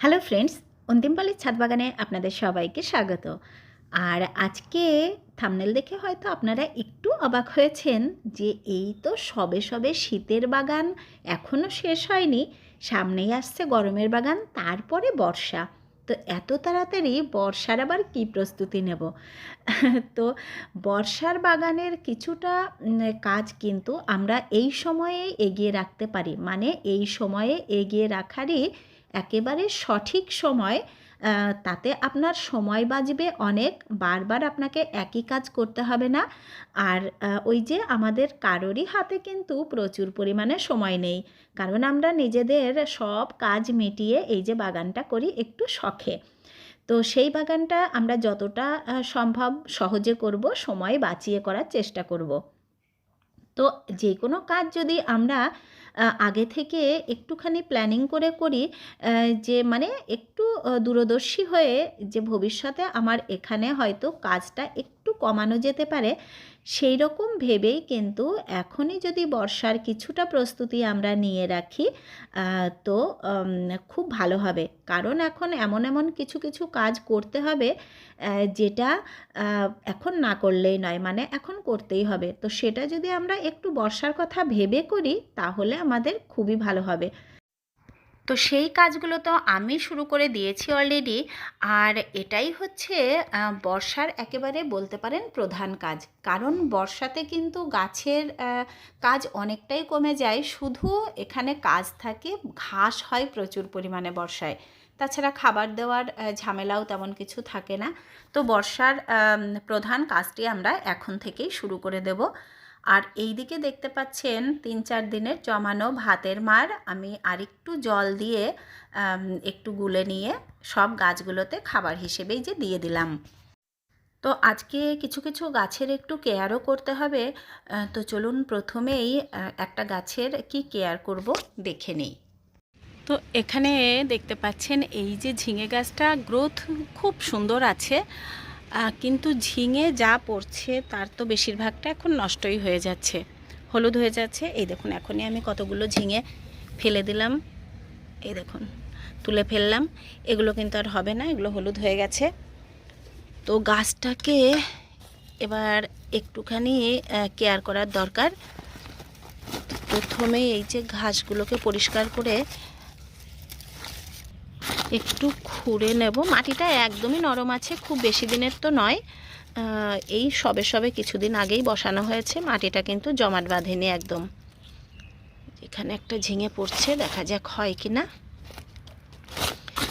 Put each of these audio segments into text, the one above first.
Hello friends অন্তিমপালের ছাদ বাগানে আপনাদের সবাইকে স্বাগত। আর আজকে থামনেল দেখে হয়তো আপনারা একটু অবাক হয়েছেন যে এই তো সবে সবে শীতের বাগান এখনও শেষ হয়নি, সামনেই আসছে গরমের বাগান, তারপরে বর্ষা। তো এত তাড়াতাড়ি বর্ষার আবার কী প্রস্তুতি নেব? তো বর্ষার বাগানের কিছুটা কাজ কিন্তু আমরা এই সময়ে এগিয়ে রাখতে পারি। মানে এই সময়ে এগিয়ে রাখারই একেবারে সঠিক সময় তাতে আপনার সময় বাঁচবে অনেক, বারবার আপনাকে একই কাজ করতে হবে না। আর ওই যে আমাদের কারোরই হাতে কিন্তু প্রচুর পরিমাণে সময় নেই। কারণ আমরা নিজেদের সব কাজ মিটিয়ে এই যে বাগানটা করি একটু শখে। তো সেই বাগানটা আমরা যতটা সম্ভব সহজে করব, সময় বাঁচিয়ে করার চেষ্টা করব। তো যে কোনো কাজ যদি আমরা আগে থেকে একটুখানি প্ল্যানিং করে করি যে মানে একটু দূরদর্শী হয়ে যে ভবিষ্যতে আমার এখানে হয়তো কাজটা একটু কমানো যেতে পারে। সেই রকম ভেবেই কিন্তু এখনই যদি বর্ষার কিছুটা প্রস্তুতি আমরা নিয়ে রাখি তো খুব ভালো হবে। কারণ এখন এমন এমন কিছু কিছু কাজ করতে হবে যেটা এখন না করলেই নয় মানে এখন করতেই হবে। তো সেটা যদি আমরা একটু বর্ষার কথা ভেবে করি, তাহলে আমাদের খুবই ভালো হবে। তো সেই কাজগুলো তো আমি শুরু করে দিয়েছি অলরেডি আর এটাই হচ্ছে বর্ষার একেবারে বলতে পারেন প্রধান কাজ। কারণ বর্ষাতে কিন্তু গাছের কাজ অনেকটাই কমে যায়। শুধু এখানে কাজ থাকে, ঘাস হয় প্রচুর পরিমাণে বর্ষায়। তাছাড়া খাবার দেওয়ার ঝামেলাও তেমন কিছু থাকে না। তো বর্ষার প্রধান কাজটি আমরা এখন থেকেই শুরু করে দেব। আর এই দিকে দেখতে পাচ্ছেন তিন চার দিনের জমানো ভাতের মার। আমি আরেকটু জল দিয়ে একটু গুলে নিয়ে সব গাছগুলোতে খাবার হিসেবেই যে দিয়ে দিলাম। তো আজকে কিছু কিছু গাছের একটু কেয়ারও করতে হবে। তো চলুন প্রথমেই একটা গাছের কি কেয়ার করব দেখে নিই। তো এখানে দেখতে পাচ্ছেন এই যে ঝিঙে গাছটা, গ্রোথ খুব সুন্দর আছে। কিন্তু ঝিঙে যা পড়ছে তার তো বেশিরভাগটা এখন নষ্টই হয়ে যাচ্ছে। হলুদ হয়ে যাচ্ছে। এই দেখুন, এখনই আমি কতগুলো ঝিঙে ফেলে দিলাম। এই দেখুন, তুলে ফেললাম। এগুলো কিন্তু আর হবে না, এগুলো হলুদ হয়ে গেছে। তো গাছটাকে এবার একটুখানি কেয়ার করার দরকার। প্রথমে এই যে ঘাসগুলোকে পরিষ্কার করে একটু খুঁড়ে নেব। মাটিটা একদমই নরম আছে, খুব বেশি দিনের তো নয়। এই সবে সবে কিছুদিন আগেই বসানো হয়েছে। মাটিটা কিন্তু জমাট বাঁধেনি একদম। এখানে একটা ঝিঙে পড়ছে, দেখা যাক হয় কি না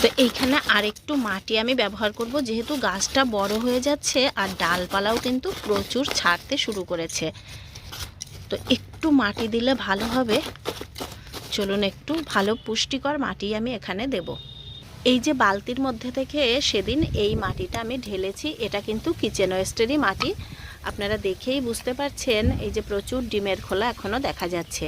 তো এইখানে আরেকটু মাটি আমি ব্যবহার করব, যেহেতু গাছটা বড় হয়ে যাচ্ছে আর ডালপালাও কিন্তু প্রচুর ছাড়তে শুরু করেছে। তো একটু মাটি দিলে ভালো হবে। চলুন একটু ভালো পুষ্টিকর মাটি আমি এখানে দেবো। এই যে বালতির মধ্যে থেকে সেদিন এই মাটিটা আমি ঢেলেছি, এটা কিন্তু কিচেন ওয়েস্টেরই মাটি। আপনারা দেখেই বুঝতে পারছেন, এই যে প্রচুর ডিমের খোলা এখনও দেখা যাচ্ছে।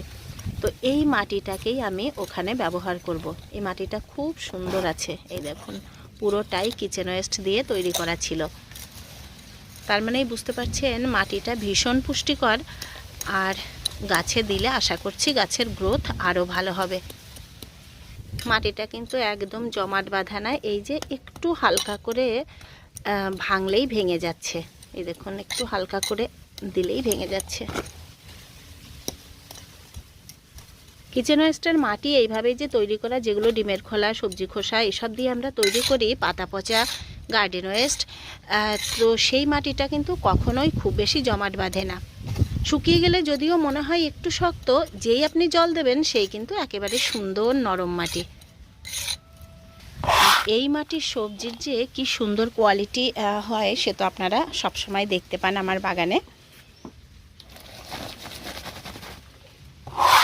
তো এই মাটিটাকেই আমি ওখানে ব্যবহার করব। এই মাটিটা খুব সুন্দর আছে, এই দেখুন, পুরোটাই কিচেন ওয়েস্ট দিয়ে তৈরি করা ছিল। তার মানেই বুঝতে পারছেন, মাটিটা ভীষণ পুষ্টিকর। আর গাছে দিলে আশা করছি গাছের গ্রোথ আরও ভালো হবে। মাটিটা কিন্তু একদম জমাট বাঁধা না, এই যে একটু হালকা করে ভাঙলেই ভেঙে যাচ্ছে। এই দেখুন, একটু হালকা করে দিলেই ভেঙে যাচ্ছে। কিচেন ওয়েস্টের মাটি এইভাবেই যে তৈরি করা, যেগুলো ডিমের খোলা, সবজি খোসা, এসব দিয়ে আমরা তৈরি করি, পাতা পচা গার্ডেন ওয়েস্ট তো সেই মাটিটা কিন্তু কখনোই খুব বেশি জমাট বাঁধে না। শুকিয়ে গেলে যদিও মনে হয় একটু শক্ত, যেই আপনি জল দেবেন, সেই কিন্তু একেবারে সুন্দর নরম মাটি। এই মাটির সবজির যে কি সুন্দর কোয়ালিটি হয়, সে তো আপনারা সবসময় দেখতে পান আমার বাগানে।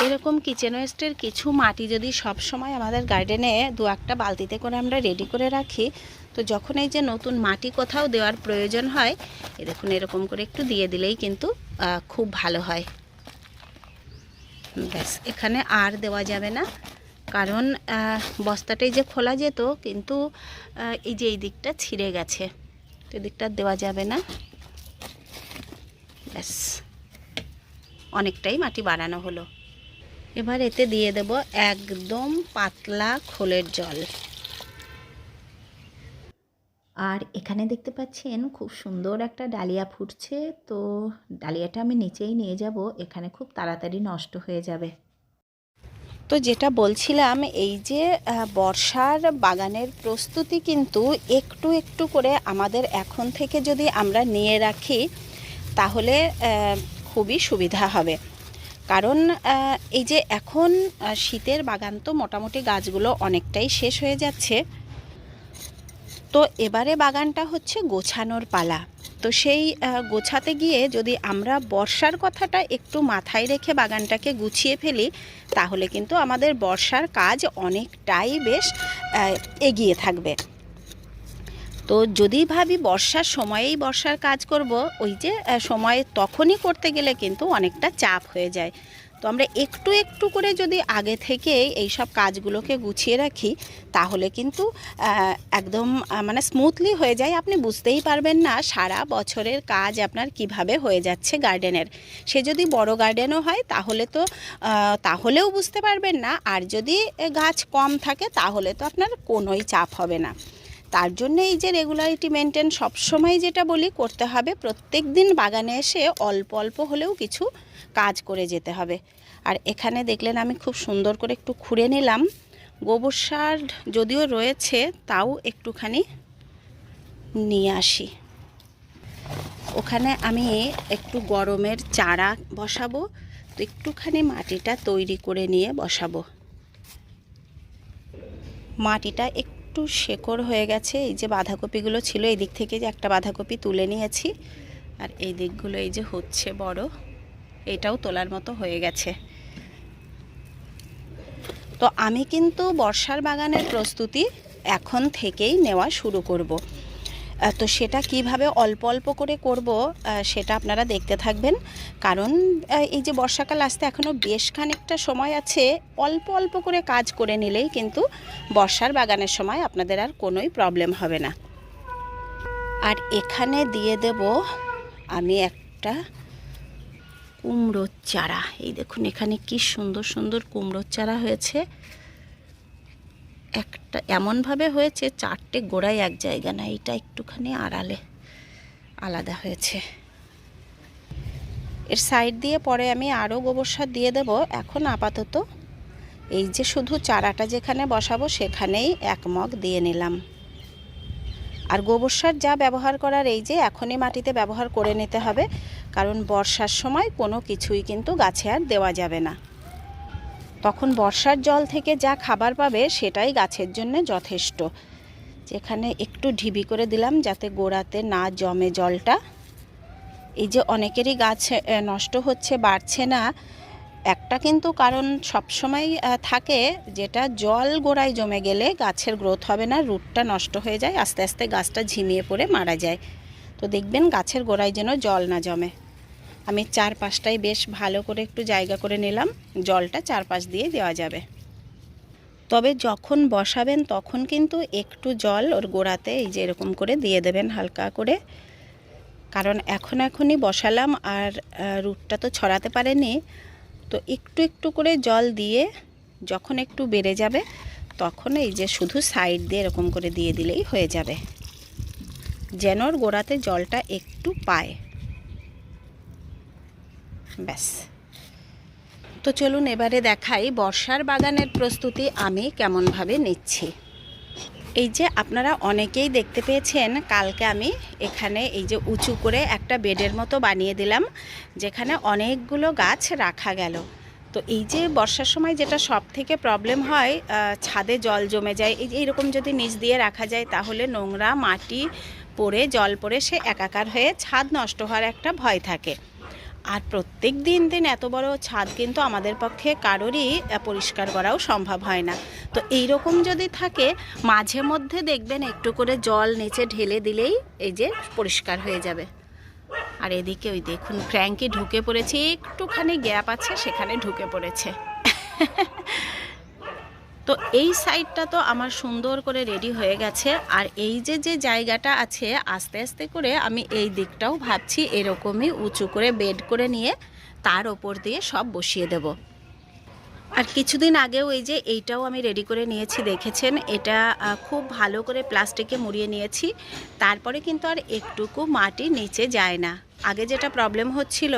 এরকম কিচেন ওয়েস্টের কিছু মাটি যদি সব সময় আমাদের গার্ডেনে দু একটা বালতিতে করে আমরা রেডি করে রাখি, তো যখন এই যে নতুন মাটি কোথাও দেওয়ার প্রয়োজন হয়, এ দেখুন এরকম করে একটু দিয়ে দিলেই কিন্তু খুব ভালো হয়। ব্যাস, এখানে আর দেওয়া যাবে না। কারণ বস্তাটাই যে খোলা যেত, কিন্তু এই যে এই দিকটা ছিঁড়ে গেছে। তো দিকটা দেওয়া যাবে না। ব্যাস। অনেকটাই মাটি বাড়ানো হলো। এবার এতে দিয়ে দেব একদম পাতলা খোলের জল। আর এখানে দেখতে পাচ্ছেন, খুব সুন্দর একটা ডালিয়া ফুটছে। তো ডালিয়াটা আমি নিচেই নিয়ে যাব। এখানে খুব তাড়াতাড়ি নষ্ট হয়ে যাবে। তো যেটা বলছিলাম, এই যে বর্ষার বাগানের প্রস্তুতি কিন্তু একটু একটু করে আমাদের এখন থেকে যদি আমরা নিয়ে রাখি, তাহলে খুবই সুবিধা হবে। কারণ এই যে এখন শীতের বাগান তো মোটামুটি গাছগুলো অনেকটাই শেষ হয়ে যাচ্ছে। তো এবারে বাগানটা হচ্ছে গোছানোর পালা। তো সেই গোছাতে গিয়ে যদি আমরা বর্ষার কথাটা একটু মাথায় রেখে বাগানটাকে গুছিয়ে ফেলি, তাহলে কিন্তু আমাদের বর্ষার কাজ অনেকটাই বেশ এগিয়ে থাকবে। তো যদি ভাবি বর্ষার সময়েই বর্ষার কাজ করব, ওই যে সময়ে তখনই করতে গেলে কিন্তু অনেকটা চাপ হয়ে যায়। তো আমরা একটু একটু করে যদি আগে থেকে এই সব কাজগুলোকে গুছিয়ে রাখি, তাহলে কিন্তু একদম মানে স্মুথলি হয়ে যায়। আপনি বুঝতেই পারবেন না সারা বছরের কাজ আপনার কীভাবে হয়ে যাচ্ছে গার্ডেনের সে যদি বড় গার্ডেনও হয়, তাহলে তো তাহলেও বুঝতে পারবেন না। আর যদি গাছ কম থাকে, তাহলে তো আপনার কোনোই চাপ হবে না। তার জন্য এই যে রেগুলারিটি মেনটেন সবসময় যেটা বলি, করতে হবে প্রত্যেক দিন বাগানে এসে অল্প অল্প হলেও কিছু কাজ করে যেতে হবে। আর এখানে দেখলেন আমি খুব সুন্দর করে একটু খুঁড়ে নিলাম। গোবর সার যদিও রয়েছে, তাও একটুখানি নিয়ে আসি। ওখানে আমি একটু গরমের চারা বসাবো, তো একটুখানি মাটিটা তৈরি করে নিয়ে বসাবো। মাটিটা একটু শেকড় হয়ে গেছে, এই যে বাঁধাকপিগুলো ছিল এই দিক থেকে যে একটা বাঁধাকপি তুলে নিয়েছি। আর এই দিকগুলো এই যে হচ্ছে বড়। এটাও তোলার মতো হয়ে গেছে। তো আমি কিন্তু বর্ষার বাগানের প্রস্তুতি এখন থেকেই নেওয়া শুরু করব। তো সেটা কীভাবে অল্প অল্প করে করব সেটা আপনারা দেখতে থাকবেন। কারণ এই যে বর্ষাকাল আসতে এখনও বেশ খানিকটা সময় আছে, অল্প অল্প করে কাজ করে নিলেই কিন্তু বর্ষার বাগানের সময় আপনাদের আর কোনোই প্রবলেম হবে না। আর এখানে দিয়ে দেব, আমি একটা কুমড়োর চারা। এই দেখুন, এখানে কি সুন্দর সুন্দর কুমড়োর চারা হয়েছে। একটা, এমনভাবে হয়েছে, চারটে গোড়ায় এক জায়গা না এটা একটুখানি আড়ালে আলাদা হয়েছে। এর সাইড দিয়ে পরে আমি আরও গোবর সার দিয়ে দেব। এখন আপাতত এই যে শুধু চারাটা যেখানে বসাবো, সেখানেই এক মগ দিয়ে নিলাম। আর গোবর সার যা ব্যবহার করার, এই যে এখনই মাটিতে ব্যবহার করে নিতে হবে। কারণ বর্ষার সময় কোনো কিছুই কিন্তু গাছে আর দেওয়া যাবে না। তখন বর্ষার জল থেকে যা খাবার পাবে সেটাই গাছের জন্য যথেষ্ট। যেখানে একটু ঢিবি করে দিলাম যাতে গোড়াতে না জমে জলটা। এই যে অনেকেরই গাছ নষ্ট হচ্ছে, বাড়ছে না, একটা কিন্তু কারণ সবসময় থাকে যেটা জল গোড়ায় জমে গেলে গাছের গ্রোথ হবে না, রুটটা নষ্ট হয়ে যায়, আস্তে আস্তে গাছটা ঝিমিয়ে পড়ে মারা যায়। তো দেখবেন গাছের গোড়ায় যেন জল না জমে। আমি চার পাশটাই বেশ ভালো করে একটু জায়গা করে নিলাম। জলটা চারপাশ দিয়ে দেওয়া যাবে। তবে যখন বসাবেন তখন কিন্তু একটু জল ওর গোড়াতে এই যে এরকম করে দিয়ে দেবেন হালকা করে। কারণ এখন এখনই বসালাম আর রুটটা তো ছড়াতে পারেনি। তো একটু একটু করে জল দিয়ে যখন একটু বেড়ে যাবে তখন এই যে শুধু সাইড দিয়ে এরকম করে দিয়ে দিলেই হয়ে যাবে। যেন ওর গোড়াতে জলটা একটু পায়। ব্যাস। তো চলুন এবারে দেখাই বর্ষার বাগানের প্রস্তুতি আমি কেমনভাবে নিচ্ছি। এই যে আপনারা অনেকেই দেখতে পেয়েছেন, কালকে আমি এখানে এই যে উঁচু করে একটা বেডের মতো বানিয়ে দিলাম, যেখানে অনেকগুলো গাছ রাখা গেল। তো এই যে বর্ষার সময় যেটা সব থেকে প্রবলেম হয় ছাদে জল জমে যায়। এই যে এরকম যদি নিচ দিয়ে রাখা যায়, তাহলে নোংরা মাটি পড়ে, জল পড়ে সে একাকার হয়ে ছাদ নষ্ট হওয়ার একটা ভয় থাকে। আর প্রত্যেক দিন দিন এত বড় ছাদ কিন্তু আমাদের পক্ষে কারোরই পরিষ্কার করাও সম্ভব হয় না। তো এই রকম যদি থাকে, মাঝে মধ্যে দেখবেন একটু করে জল নিচে ঢেলে দিলেই এই যে পরিষ্কার হয়ে যাবে। আর এদিকে ওই দেখুন ক্র্যাঙ্কি ঢুকে পড়েছে, একটুখানি গ্যাপ আছে, সেখানে ঢুকে পড়েছে। তো এই সাইডটা তো আমার সুন্দর করে রেডি হয়ে গেছে। আর এই যে যে জায়গাটা আছে, আস্তে আস্তে করে আমি এই দিকটাও ভাবছি এরকমই উঁচু করে বেড করে নিয়ে তার ওপর দিয়ে সব বসিয়ে দেব। আর কিছুদিন আগেও এই যে, এইটাও আমি রেডি করে নিয়েছি, দেখেছেন? এটা খুব ভালো করে প্লাস্টিকে মুড়িয়ে নিয়েছি। তারপরে কিন্তু আর একটুকু মাটি নিচে যায় না। আগে যেটা প্রবলেম হচ্ছিল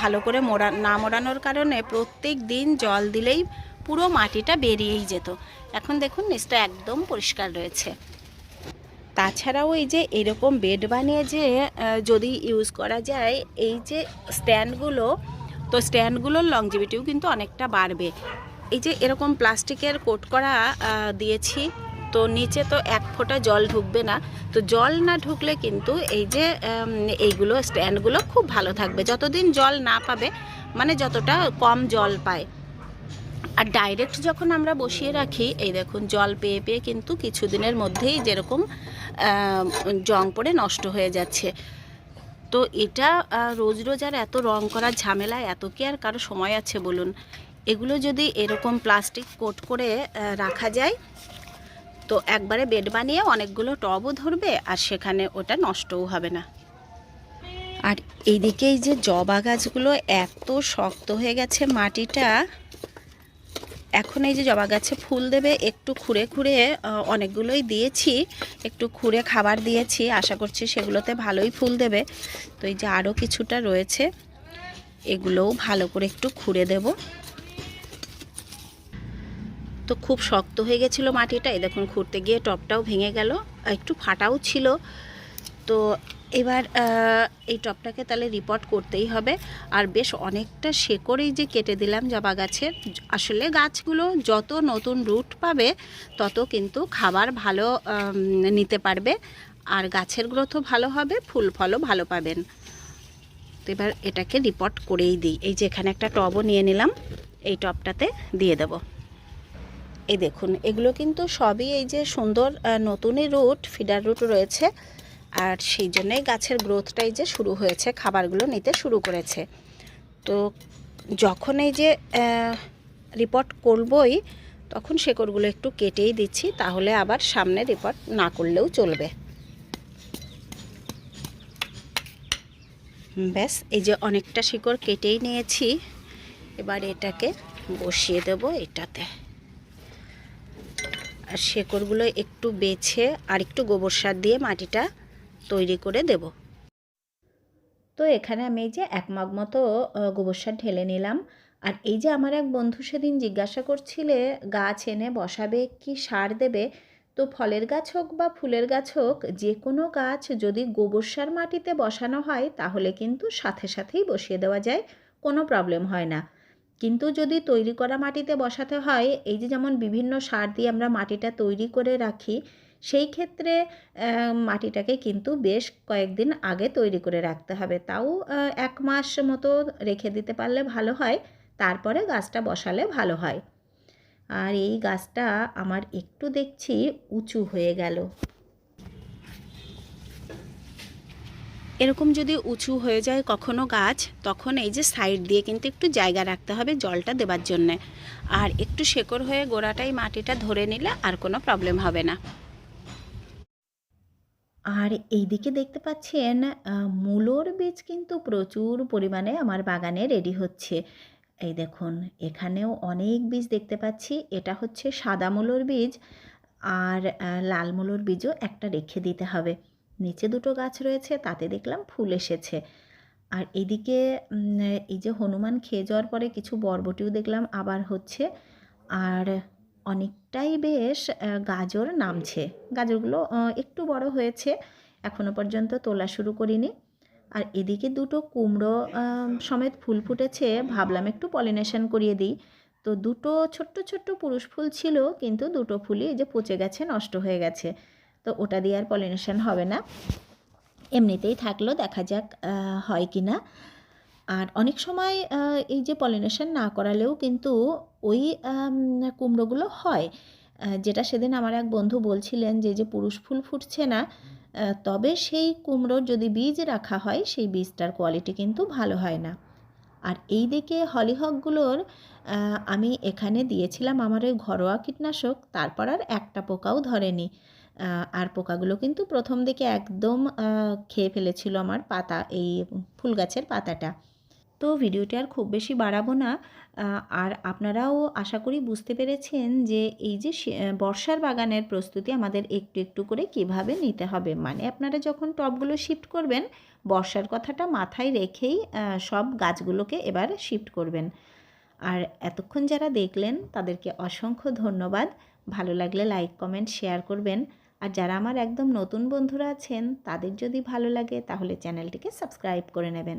ভালো করে মোড়া, না মোড়ানোর কারণে প্রত্যেক দিন জল দিলেই পুরো মাটিটা বেরিয়েই যেত। এখন দেখুন, নিচটা একদম পরিষ্কার রয়েছে। তাছাড়াও এই যে এরকম বেড বানিয়ে যে যদি ইউজ করা যায়, এই যে স্ট্যান্ডগুলো, তো স্ট্যান্ডগুলোর লংজিভিটিও কিন্তু অনেকটা বাড়বে। এই যে এরকম প্লাস্টিকের কোট করা দিয়েছি, তো নিচে তো এক ফোঁটা জল ঢুকবে না। তো জল না ঢুকলে কিন্তু এই যে এইগুলো স্ট্যান্ডগুলো খুব ভালো থাকবে। যতদিন জল না পাবে মানে যতটা কম জল পায়। আর ডাইরেক্ট যখন আমরা বসিয়ে রাখি, এই দেখুন, জল পেয়ে পেয়ে কিন্তু কিছুদিনের মধ্যেই যেরকম জং পড়ে নষ্ট হয়ে যাচ্ছে। তো এটা রোজ রোজ আর এত রং করার ঝামেলা, এত কি আর কারও সময় আছে বলুন? এগুলো যদি এরকম প্লাস্টিক কোট করে রাখা যায়, তো একবারে বেড বানিয়ে অনেকগুলো টবও ধরবে আর সেখানে ওটা নষ্টও হবে না। আর এইদিকে এই যে জবা গাছগুলো এত শক্ত হয়ে গেছে মাটিটা এখন এই যে জবা গাছে ফুল দেবে, একটু খুঁড়ে খুঁড়ে অনেকগুলোই দিয়েছি। একটু খুঁড়ে খাবার দিয়েছি, আশা করছি সেগুলোতে ভালোই ফুল দেবে। তো এই যে আরও কিছুটা রয়েছে, এগুলোও ভালো করে একটু খুঁড়ে দেব। তো খুব শক্ত হয়ে গেছিল মাটিটা। এই দেখুন, খুঁড়তে গিয়ে টপটাও ভেঙে গেল একটু ফাটাও ছিল। তো এবার এই টপটাকে তাহলে রিপোর্ট করতেই হবে। আর বেশ অনেকটা শেকড়েই যে কেটে দিলাম জবা গাছের, আসলে গাছগুলো যত নতুন রুট পাবে, তত কিন্তু খাবার ভালো নিতে পারবে। আর গাছের গ্রোথও ভালো হবে, ফুল ফলও ভালো পাবেন। তো এবার এটাকে রিপোর্ট করেই দিই। এই যে এখানে একটা টবও নিয়ে নিলাম, এই টবটাতে দিয়ে দেবো। এই দেখুন, এগুলো কিন্তু সবই এই যে সুন্দর নতুনই রুট ফিডার রুট রয়েছে। আর সেই জন্যই গাছের গ্রোথটাই যে শুরু হয়েছে, খাবারগুলো নিতে শুরু করেছে। তো যখন এই যে রিপোর্ট করবই, তখন শেকড়গুলো একটু কেটেই দিচ্ছি, তাহলে আবার সামনে রিপোর্ট না করলেও চলবে। ব্যাস, এই যে অনেকটা শিকড় কেটেই নিয়েছি। এবার এটাকে বসিয়ে দেব এটাতে। আর শেকড়গুলো একটু বেছে আর একটু গোবর সার দিয়ে মাটিটা তৈরি করে দেব। তো এখানে আমি এই যে এক মগ মতো গোবর সার ঢেলে নিলাম। আর এই যে আমার এক বন্ধু সেদিন জিজ্ঞাসা করছিলে, গাছ এনে বসাবে কি সার দেবে? তো ফলের গাছ হোক বা ফুলের গাছ হোক যে কোনো গাছ যদি গোবর সার মাটিতে বসানো হয়, তাহলে কিন্তু সাথে সাথেই বসিয়ে দেওয়া যায়, কোনো প্রবলেম হয় না। কিন্তু যদি তৈরি করা মাটিতে বসাতে হয়, এই যে যেমন বিভিন্ন সার দিয়ে আমরা মাটিটা তৈরি করে রাখি সেই ক্ষেত্রে মাটিটাকে কিন্তু বেশ কয়েকদিন আগে তৈরি করে রাখতে হবে। তাও এক মাস মতো রেখে দিতে পারলে ভালো হয়, তারপরে গাছটা বসালে ভালো হয়। আর এই গাছটা আমার একটু দেখছি উঁচু হয়ে গেল। এরকম যদি উঁচু হয়ে যায় কখনো গাছ, তখন এই যে সাইড দিয়ে কিন্তু একটু জায়গা রাখতে হবে জলটা দেবার জন্যে। আর একটু শেকড় হয়ে গোড়াটাই মাটিটা ধরে নিলে আর কোনো প্রবলেম হবে না। আর এইদিকে দেখতে পাচ্ছেন মূলোর বীজ কিন্তু প্রচুর পরিমাণে আমার বাগানে রেডি হচ্ছে। এই দেখুন, এখানেও অনেক বীজ দেখতে পাচ্ছি। এটা হচ্ছে সাদা মূলোর বীজ আর লাল মূলোর বীজও একটা রেখে দিতে হবে। নিচে দুটো গাছ রয়েছে, তাতে দেখলাম ফুল এসেছে। আর এদিকে এই যে হনুমান খেয়ে যাওয়ার পরে কিছু বরবটিও দেখলাম আবার হচ্ছে। আর অনেকটাই বেশ গাজর নামছে। গাজরগুলো একটু বড় হয়েছে, এখনও পর্যন্ত তোলা শুরু করিনি। আর এদিকে দুটো কুমড়ো সমেত ফুল ফুটেছে, ভাবলাম একটু পলিনেশন করিয়ে দিই। তো দুটো ছোট্ট ছোট্ট পুরুষ ফুল ছিল, কিন্তু দুটো ফুলই যে পচে গেছে, নষ্ট হয়ে গেছে। তো ওটা দিয়ে আর পলিনেশন হবে না। এমনিতেই থাকল, দেখা যাক হয় কি না আর অনেক সময় এই যে পলিনেশন না করালেও কিন্তু ওই কুমড়োগুলো হয়। যেটা সেদিন আমার এক বন্ধু বলছিলেন যে যে পুরুষ ফুল ফুটছে না তবে সেই কুমড়োর যদি বীজ রাখা হয়, সেই বীজটার কোয়ালিটি কিন্তু ভালো হয় না। আর এই দিকে হলিহকগুলোর আমি এখানে দিয়েছিলাম আমার ওই ঘরোয়া কীটনাশক, তারপর আর একটা পোকাও ধরেনি। আর পোকাগুলো কিন্তু প্রথম দিকে একদম খেয়ে ফেলেছিল আমার পাতা, এই ফুল গাছের পাতাটা। তো ভিডিওটি আর খুব বেশি বাড়াবো না। আর আপনারাও আশা করি বুঝতে পেরেছেন যে এই যে বর্ষার বাগানের প্রস্তুতি আমাদের একটু একটু করে কীভাবে নিতে হবে। মানে আপনারা যখন টবগুলো শিফট করবেন, বর্ষার কথাটা মাথায় রেখেই সব গাছগুলোকে এবার শিফট করবেন। আর এতক্ষণ যারা দেখলেন, তাদেরকে অসংখ্য ধন্যবাদ। ভালো লাগলে লাইক কমেন্ট শেয়ার করবেন। আর যারা আমার একদম নতুন বন্ধুরা আছেন, তাদের যদি ভালো লাগে, তাহলে চ্যানেলটিকে সাবস্ক্রাইব করে নেবেন।